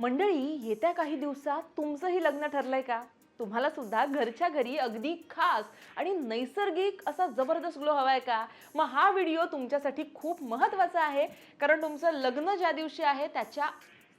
मंडळी येत्या काही दिवसात तुमचंही लग्न ठरलंय का? तुम्हाला सुद्धा घरच्या घरी अगदी खास आणि नैसर्गिक असा जबरदस्त ग्लो हवाय का? मग हा व्हिडिओ तुमच्यासाठी खूप महत्त्वाचा आहे. कारण तुमचं लग्न ज्या दिवशी आहे त्याच्या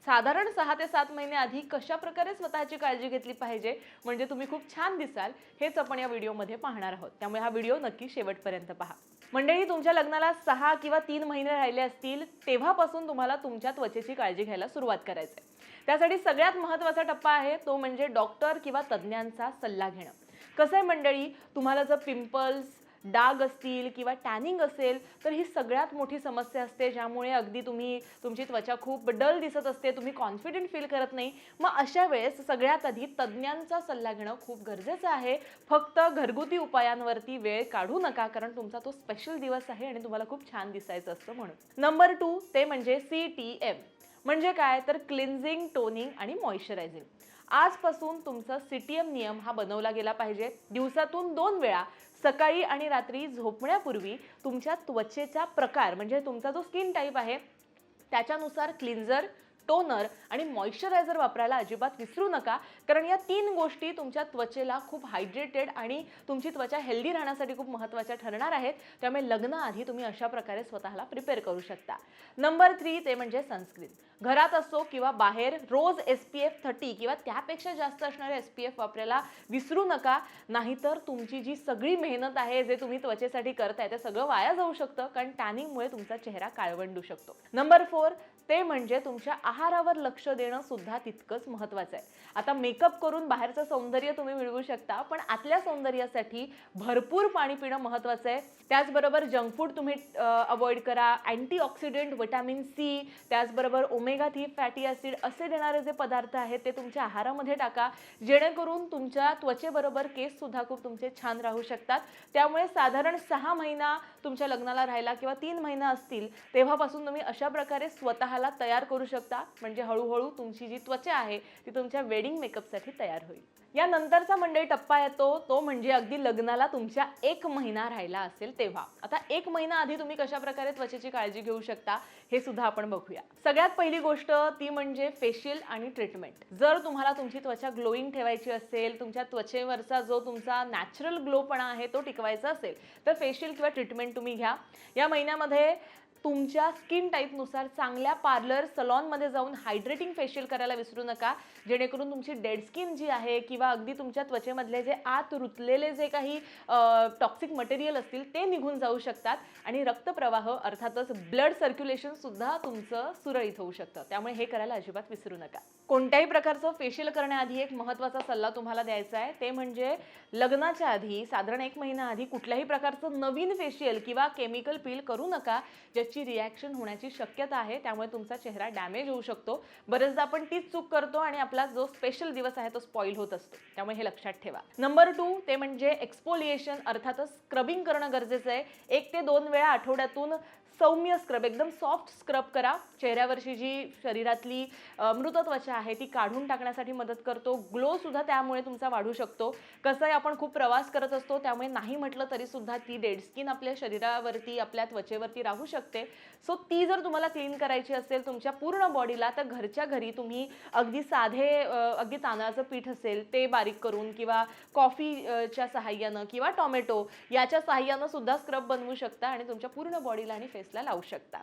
साधारण सहा ते सात महिने आधी कशा प्रकारे स्वतःची काळजी घेतली पाहिजे? म्हणजे तुम्ही खूप छान दिसाल. हेच आपण या व्हिडिओमध्ये पाहणार आहोत. त्यामुळे हा व्हिडिओ नक्की शेवटपर्यंत पहा. मंडळी तुमच्या लग्नाला सहा किंवा तीन महिने राहिले असतील तेव्हापासून तुम्हाला तुमच्या त्वचेची काळजी घ्यायला सुरुवात करायचं आहे. त्यासाठी सगळ्यात महत्त्वाचा टप्पा आहे तो म्हणजे डॉक्टर किंवा तज्ज्ञांचा सल्ला घेणं. कसं आहे मंडळी तुम्हाला जर पिंपल्स डाग असतील किंवा टॅनिंग असेल तर ही सगळ्यात मोठी समस्या असते ज्यामुळे अगदी तुम्ही तुमची त्वचा खूप डल दिसत असते तुम्ही कॉन्फिडंट फील करत नाही. मग अशा वेळेस सगळ्यात आधी तज्ज्ञांचा सल्ला घेणं खूप गरजेचं आहे. फक्त घरगुती उपायांवरती वेळ काढू नका कारण तुमचा तो स्पेशल दिवस आहे आणि तुम्हाला खूप छान दिसायचं असतं म्हणून. नंबर टू ते म्हणजे सी टी एम म्हणजे काय? तर क्लिन्झिंग टोनिंग आणि मॉइश्चरायझिंग आजपासून तुमचा सीटीएम नियम हा बनवला गेला पाहिजे. दिवसातून दोन वेळा सकाळी आणि रात्री झोपण्यापूर्वी तुमच्या त्वचेचा प्रकार म्हणजे तुमचा जो स्किन टाईप आहे त्याच्यानुसार क्लिन्झर टोनर आणि मॉइश्चरायझर वापरायला अजिबात विसरू नका. कारण या तीन गोष्टी तुमच्या त्वचेला खूप हायड्रेटेड आणि तुमची त्वचा हेल्दी राहण्यासाठी खूप महत्त्वाच्या ठरणार आहेत. त्यामुळे लग्नाआधी तुम्ही अशा प्रकारे स्वतःला प्रिपेअर करू शकता. नंबर थ्री ते म्हणजे सनस्क्रीन घरात असो किंवा बाहेर रोज एस पी एफ थर्टी किंवा त्यापेक्षा जास्त असणारे एस पी एफ वापरायला विसरू नका. नाहीतर तुमची जी सगळी मेहनत आहे जे तुम्ही त्वचेसाठी करताय ते सगळं वाया जाऊ शकतं. कारण टॅनिंगमुळे तुमचा चेहरा काळवंडू शकतो. नंबर फोर ते म्हणजे तुमच्या आहारावर लक्ष देणं सुद्धा तितकंच महत्त्वाचं आहे. आता मेकअप करून बाहेरचं सौंदर्य तुम्ही मिळवू शकता पण आतल्या सौंदर्यासाठी भरपूर पाणी पिणं महत्त्वाचं आहे. त्याचबरोबर जंक फूड तुम्ही अवॉइड करा. अँटीऑक्सिडंट विटॅमिन सी त्याचबरोबर ओमेगा थ्री फॅटी ॲसिड असे देणारे जे पदार्थ आहेत ते तुमच्या आहारामध्ये टाका. जेणेकरून तुमच्या त्वचेबरोबर केससुद्धा खूप तुमचे छान राहू शकतात. त्यामुळे साधारण सहा महिना तुमच्या लग्नाला राहिला किंवा तीन महिना असतील तेव्हापासून तुम्ही अशा प्रकारे स्वतःला तयार करू शकता. म्हणजे हळूहळू तुमची जी त्वचा आहे ती तुमच्या वेडिंग मेकअपसाठी तयार होईल. या नंतरचा मंडळी टप्पा येतो तो म्हणजे अगदी लग्नाला तुमच्या एक महिना राहिला असेल तेव्हा. आता एक महिना आधी तुम्ही कशा प्रकारे त्वचेची काळजी घेऊ शकता हे सुद्धा आपण बघूया. सगळ्यात पहिली गोष्ट ती म्हणजे फेशियल आणि ट्रीटमेंट जर तुम्हाला तुमची त्वचा ग्लोईंग ठेवायची असेल तुमच्या त्वचेवरचा जो तुमचा नॅचरल ग्लोपणा आहे तो टिकवायचा असेल तर फेशियल किंवा ट्रीटमेंट तुम्ही घ्या. या महिन्यामध्ये तुमच्या स्किन टाईपनुसार चांगल्या पार्लर सलॉनमध्ये जाऊन हायड्रेटिंग फेशियल करायला विसरू नका. जेणेकरून तुमची डेड स्किन जी आहे किंवा अगदी तुमच्या त्वचेमधले जे आत रुतलेले जे काही टॉक्सिक मटेरियल असतील ते निघून जाऊ शकतात. आणि रक्तप्रवाह अर्थातच ब्लड सर्क्युलेशनसुद्धा तुमचं सुरळीत होऊ शकतं. त्यामुळे हे करायला अजिबात विसरू नका. कोणत्याही प्रकारचं फेशियल करण्याआधी एक महत्त्वाचा सल्ला तुम्हाला द्यायचा आहे. ते म्हणजे लग्नाच्या आधी साधारण एक महिना आधी कुठल्याही प्रकारचं नवीन फेशियल किंवा केमिकल पील करू नका ज्या त्याची रिॲक्शन होण्याची शक्यता आहे त्यामुळे तुमचा चेहरा डॅमेज होऊ शकतो. बरेचदा आपण तीच चूक करतो आणि आपला जो स्पेशल दिवस आहे तो स्पॉईल होत असतो. त्यामुळे हे लक्षात ठेवा. नंबर टू ते म्हणजे एक्सपोलिएशन अर्थातच स्क्रबिंग करणं गरजेचं आहे. एक ते दोन वेळा आठवड्यातून सौम्य स्क्रब एकदम सॉफ्ट स्क्रब करा. चेहऱ्यावरची जी शरीरातली मृत त्वचा आहे ती काढून टाकण्यासाठी मदत करतो. ग्लो सुद्धा त्यामुळे तुमचा वाढू शकतो. कसं आहे आपण खूप प्रवास करत असतो त्यामुळे नाही म्हटलं तरी सुद्धा ती डेड स्किन आपल्या शरीरावरती आपल्या त्वचेवरती राहू शकते. सो ती जर तुम्हाला क्लीन करायची असेल तुमच्या पूर्ण बॉडीला तर घरच्या घरी तुम्ही अगदी साधे अगदी तांदळाचं पीठ असेल ते बारीक करून किंवा कॉफीच्या सहाय्यानं किंवा टॉमॅटो याच्या सहाय्यानं सुद्धा स्क्रब बनवू शकता आणि तुमच्या पूर्ण बॉडीला आणि फेस फेसला लावू शकता.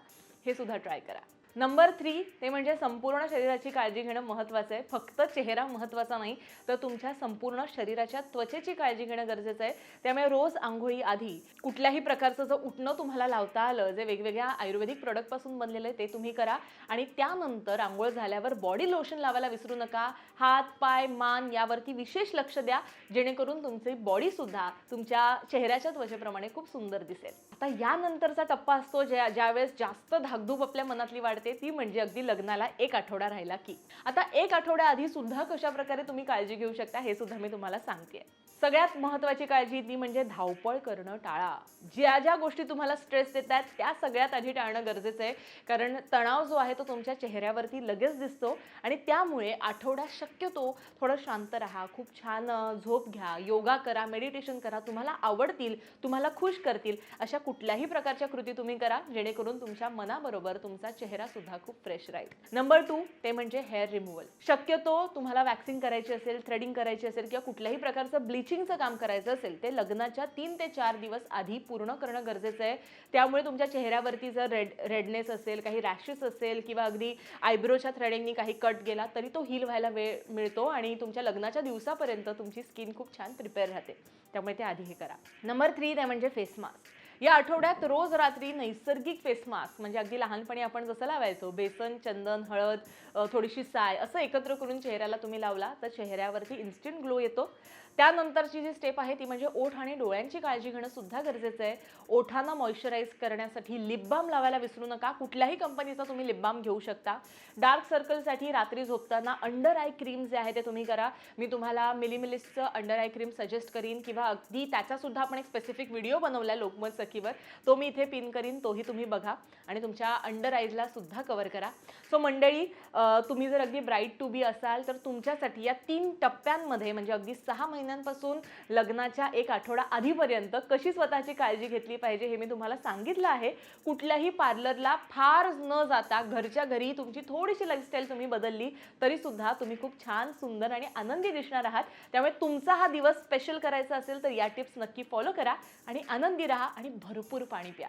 हे सुद्धा ट्राय करा. नंबर थ्री ते म्हणजे संपूर्ण शरीराची काळजी घेणं महत्त्वाचं आहे. फक्त चेहरा महत्त्वाचा नाही तर तुमच्या संपूर्ण शरीराच्या त्वचेची काळजी घेणं गरजेचं आहे. त्यामुळे रोज आंघोळी आधी कुठल्याही प्रकारचं जर उठणं तुम्हाला लावता आलं जे वेगवेगळ्या आयुर्वेदिक प्रोडक्टपासून बनलेलं आहे ते तुम्ही करा. आणि त्यानंतर आंघोळ झाल्यावर बॉडी लोशन लावायला विसरू नका. हात पाय मान यावरती विशेष लक्ष द्या. जेणेकरून तुमची बॉडीसुद्धा तुमच्या चेहऱ्याच्या त्वचेप्रमाणे खूप सुंदर दिसेल. आता यानंतरचा टप्पा असतो ज्या ज्यावेळेस जास्त धाकधूप आपल्या मनातली वाढते ती म्हणजे अगदी लग्नाला एक आठवडा राहिला की. आता एक आठवड्या आधी सुद्धा कशा प्रकारे तुम्ही काळजी घेऊ शकता हे सुद्धा मी तुम्हाला सांगते सगळ्यात महत्त्वाची काळजी ती म्हणजे धावपळ करणं टाळा. ज्या ज्या गोष्टी तुम्हाला स्ट्रेस देत आहेत त्या सगळ्यात आधी टाळणं गरजेचं आहे. कारण तणाव जो आहे तो तुमच्या चेहऱ्यावरती लगेच दिसतो आणि त्यामुळे आठवड्यात शक्यतो थोडं शांत राहा खूप छान झोप घ्या योगा करा मेडिटेशन करा तुम्हाला आवडतील तुम्हाला खुश करतील अशा कुठल्याही प्रकारच्या कृती तुम्ही करा जेणेकरून तुमच्या मनाबरोबर तुमचा चेहरा सुद्धा खूप फ्रेश राहील. नंबर टू ते म्हणजे हेअर रिमूव्हल शक्यतो तुम्हाला वॅक्सिंग करायची असेल थ्रेडिंग करायची असेल किंवा कुठल्याही प्रकारचं ब्लिचिंगचं काम करायचं असेल ते लग्नाच्या तीन ते चार दिवस आधी पूर्ण करणं गरजेचं आहे. त्यामुळे तुमच्या चेहऱ्यावरती जर रेड रेडनेस असेल काही रॅशेस असेल किंवा अगदी आयब्रोच्या थ्रेडिंगनी काही कट गेला तरी तो हील व्हायला वेळ मिळतो आणि तुमच्या लग्नाच्या दिवसापर्यंत तुमची स्किन खूप छान प्रिपेअर राहते. त्यामुळे ते आधी हे करा. नंबर थ्री ते म्हणजे फेस मास्क या आठवड्यात रोज रात्री नैसर्गिक फेस मास्क म्हणजे अगदी लहानपणी आपण जसं लावायचो बेसन चंदन हळद थोडीशी साय असं एकत्र करून चेहऱ्याला तुम्ही लावला तर चेहऱ्यावरती इन्स्टंट ग्लो येतो. त्यानंतरची जी स्टेप आहे ती म्हणजे ओठ आणि डोळ्यांची काळजी घेणं सुद्धा गरजेचं आहे. ओठांना मॉइश्चराईज करण्यासाठी लिप बाम लावायला विसरू नका. कुठल्याही कंपनीचा तुम्ही लिप बाम घेऊ शकता. डार्क सर्कलसाठी रात्री झोपताना अंडर आय क्रीम जे आहे ते तुम्ही करा. मी तुम्हाला मिलिमिलिस्टचं अंडर आय क्रीम सजेस्ट करीन किंवा अगदी त्याचासुद्धा आपण एक स्पेसिफिक व्हिडिओ बनवला आहे लोकमत सखीवर. तो मी इथे पिन करीन तोही तुम्ही बघा आणि तुमच्या अंडर आईजला सुद्धा कवर करा. सो मंडळी तुम्ही जर अगदी ब्राईट टू बी असाल तर तुमच्यासाठी या तीन टप्प्यांमध्ये म्हणजे अगदी सहा महिने महिन्यांपासून लग्नाच्या एक आठवडा आधीपर्यंत कशी स्वतःची काळजी घेतली पाहिजे हे मी तुम्हाला सांगितलं आहे. कुठल्याही पार्लरला फार न जाता घरच्या घरी तुमची थोडीशी लाईफस्टाईल तुम्ही बदलली तरी सुद्धा तुम्ही खूप छान सुंदर आणि आनंदी दिसणार आहात. त्यामुळे तुमचा हा दिवस स्पेशल करायचा असेल तर या टिप्स नक्की फॉलो करा आणि आनंदी राहा आणि भरपूर पाणी प्या.